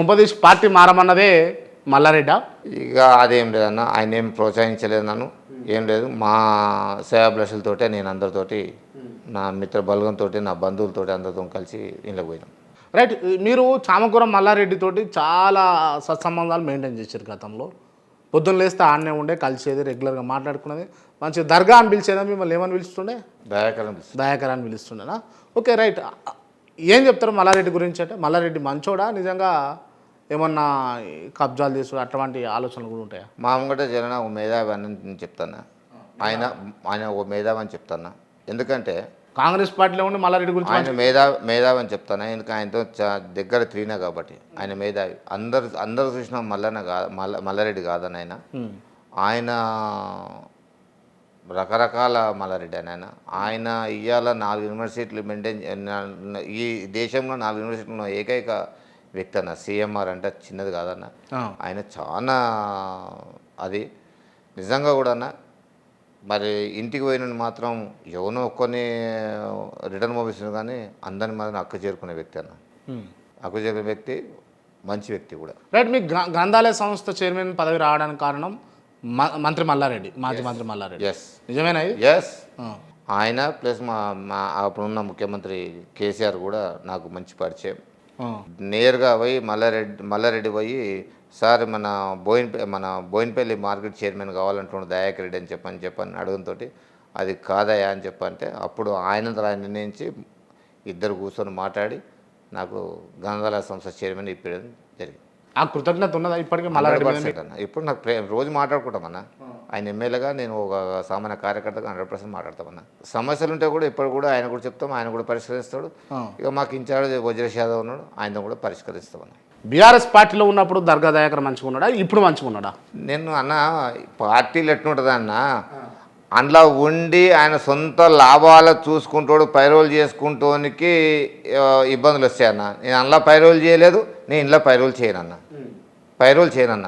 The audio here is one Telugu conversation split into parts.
కుంపదీసి పార్టీ మారమన్నదే మల్లారెడ్డా? ఇక అదేం లేదన్న ఆయన ఏం ప్రోత్సహించలేదు నన్ను ఏం లేదు. మా సేవాభిలాషులతోటే నేను అందరితోటి నా మిత్ర బలగంతో నా బంధువులతోటి అందరితో కలిసి ఇంట్లోకి పోయినాం. రైట్ మీరు చామకూరం మల్లారెడ్డి తోటి చాలా సత్సంబంధాలు మెయింటైన్ చేశారు గతంలో. పొద్దున్న లేస్తే ఆడనే ఉండే కలిసేది రెగ్యులర్గా మాట్లాడుకునేది. మంచి దర్గా అని పిలిచేదా మిమ్మల్ని? ఏమని పిలుస్తుండే? దయాకరం దయాకర్ అని పిలుస్తుండేనా? Okay right. ఏం చెప్తారు మల్లారెడ్డి గురించి అంటే? మల్లారెడ్డి మంచోడా? నిజంగా ఏమన్నా కబ్జాలు చేసుడు అటువంటి ఆలోచనలు కూడా ఉంటాయా? మా ముంగట జగన్ ఒక మేధావి అని నేను చెప్తాను ఆయన ఆయన ఒక మేధావి అని చెప్తాను ఎందుకంటే కాంగ్రెస్ పార్టీలో ఉండి మల్లారెడ్డి గురించి ఆయన మేధావి మేధావి అని చెప్తాను ఎందుకంటే ఆయనతో చా- దగ్గర తిరిగినా కాబట్టి. ఆయన మేధావి. అందరు అందరు చూసిన మల్లన్న కా మల్ల మల్లారెడ్డి కాదని ఆయన. ఆయన రకరకాల మల్లారెడ్డి అని ఆయన. ఆయన ఇవాళ నాలుగు యూనివర్సిటీలు మెయింటైన్ ఈ దేశంలో నాలుగు యూనివర్సిటీలు ఏకైక వ్యక్తి అన్న సిఎంఆర్ అంటే చిన్నది కాదన్న. ఆయన చాలా అది నిజంగా కూడా అన్న మరి ఇంటికి పోయిన మాత్రం ఎవనో కొన్ని రిటర్న్ పంపిస్తున్నారు కానీ అందరిని మాత్రం అక్క చేరుకునే వ్యక్తి అన్న. అక్క చేరుకునే వ్యక్తి మంచి వ్యక్తి కూడా రైట్ మీకు గ్ర- గ్రంథాలయ సంస్థ చైర్మన్ పదవి రావడానికి కారణం మ- మంత్రి మల్లారెడ్డి మాజీ మంత్రి మల్లారెడ్డి ఎస్ నిజమేనా ఎస్. ఆయన ప్లస్ మా మా అప్పుడున్న ముఖ్యమంత్రి కేసీఆర్ కూడా నాకు మంచి పరిచయం. నేరుగా పోయి మల్లారెడ్డి మల్లారెడ్డి పోయి సార్ మన బోయిన్ మన బోయినపల్లి మార్కెట్ చైర్మన్ కావాలంటున్నాడు దయాకర్ రెడ్డి అని చెప్పని చెప్పని అడుగుతో అది కాదయా అని చెప్పంటే అప్పుడు ఆయనంతలో ఆయన నిర్ణయించి ఇద్దరు కూర్చొని మాట్లాడి నాకు గంధాల సంస్థ చైర్మన్ ఇప్పడం జరిగింది. ఆ కృతజ్ఞత ఉన్నదా ఇప్పటికీ మల్లారెడ్డి మీద? 100% అన్న. ఇప్పుడు నాకు రోజు మాట్లాడుకుంటామన్న ఆయన ఎమ్మెల్యేగా నేను ఒక సామాన్య కార్యకర్తగా హండ్రెడ్ పర్సెంట్ మాట్లాడతామన్న సమస్యలు ఉంటే కూడా ఇప్పుడు కూడా ఆయన కూడా చెప్తాం ఆయన కూడా పరిష్కరిస్తాడు. ఇక మాకు ఇన్ఛార్జ్ వజ్రేష్ యాదవ్ ఉన్నాడు ఆయన కూడా పరిష్కరిస్తామన్న బీఆర్ఎస్ పార్టీలో ఉన్నప్పుడు దర్గా దయాకర్ మంచిగా ఉన్నాడా? ఇప్పుడు మంచిగా ఉన్నాడా? నేను అన్న పార్టీలు ఎట్లుంటుంది అన్న? అందులో ఉండి ఆయన సొంత లాభాలు చూసుకుంటాడు పైరోలు చేసుకుంటానికి ఇబ్బందులు వస్తాయన్న. నేను అందులో పైరోలు చేయలేదు నేను ఇంట్లో పైరోలు చేయనన్న. పైరోలు చేయనన్న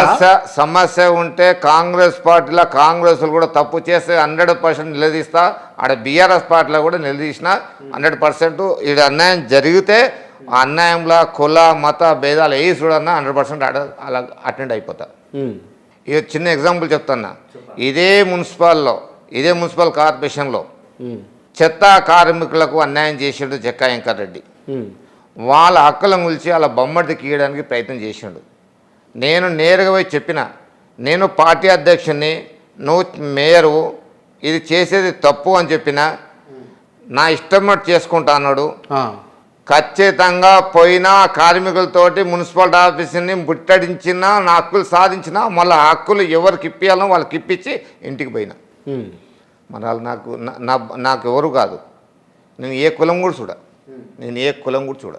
సమస్య సమస్య ఉంటే కాంగ్రెస్ పార్టీలో కాంగ్రెస్ కూడా తప్పు చేస్తే హండ్రెడ్ పర్సెంట్ నిలదీస్తా ఆడ బీఆర్ఎస్ పార్టీలో కూడా నిలదీసిన హండ్రెడ్ పర్సెంట్ ఇది అన్యాయం జరిగితే ఆ అన్యాయంలో కుల మత భేదాలు ఏ చూడన్నా హండ్రెడ్ పర్సెంట్ అలా అటెండ్ అయిపోతా. ఇది చిన్న ఎగ్జాంపుల్ చెప్తున్నా ఇదే మున్సిపాల్లో ఇదే మున్సిపల్ కార్పొరేషన్లో. చెత్త కార్మికులకు అన్యాయం చేసిండు జక్కా రెడ్డి. వాళ్ళ హక్కులను గురించి వాళ్ళ బొమ్మడి గీయడానికి ప్రయత్నం చేసిండు. నేను నేరుగా పోయి చెప్పిన నేను పార్టీ అధ్యక్షుడిని నువ్వు మేయరు ఇది చేసేది తప్పు అని చెప్పిన నా ఇష్టం చేసుకుంటా అన్నాడు. ఖచ్చితంగా పోయిన కార్మికులతోటి మున్సిపాలిటీ ఆఫీసుని ముట్టడించిన నా హక్కులు సాధించిన మళ్ళీ హక్కులు ఎవరికి ఇప్పియాలో వాళ్ళకి ఇప్పించి ఇంటికి పోయినా. మరి వాళ్ళు నాకు నాకు ఎవరు కాదు. నేను ఏ కులం కూడా చూడ. నేను ఏ కులం కూడా చూడ.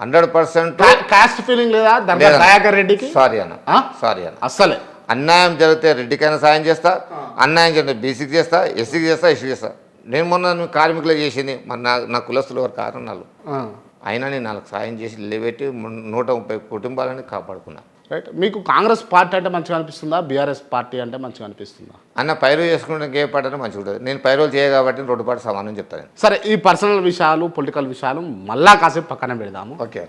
హండ్రెడ్ పర్సెంట్ కాస్ట్ ఫీలింగ్ లేదా? దయాకర్ రెడ్డికి? సారీ అన్న? సారీ అన్న. అస్సలే. అన్యాయం జరిగితే రెడ్డికైనా సాయం చేస్తా. అన్యాయం జరిగితే బీసీకి చేస్తా ఎస్సీకి చేస్తా ఎస్సీకి చేస్తా. నేను మొన్న కార్మికులు చేసింది. మరి నా నా కులస్తులు వారి కారణాలు. అయినా నేను వాళ్ళకి సాయం చేసి నిలబెట్టి ము- నూట ముప్పై కుటుంబాలని కాపాడుకున్నా. రైట్ మీకు కాంగ్రెస్ పార్టీ అంటే మంచిగా అనిపిస్తుందా? బీఆర్ఎస్ పార్టీ అంటే మంచిగా అనిపిస్తుందా? అన్న పైరు చేసుకుంటే ఏ పాటనే మంచిగా ఉంటుంది. నేను పైరులు చేయ కాబట్టి రెండు పాటు సమానం చెప్తాను. సరే ఈ పర్సనల్ విషయాలు పొలిటికల్ విషయాలు మళ్ళా కాసేపు పక్కన పెడదాము. ఓకే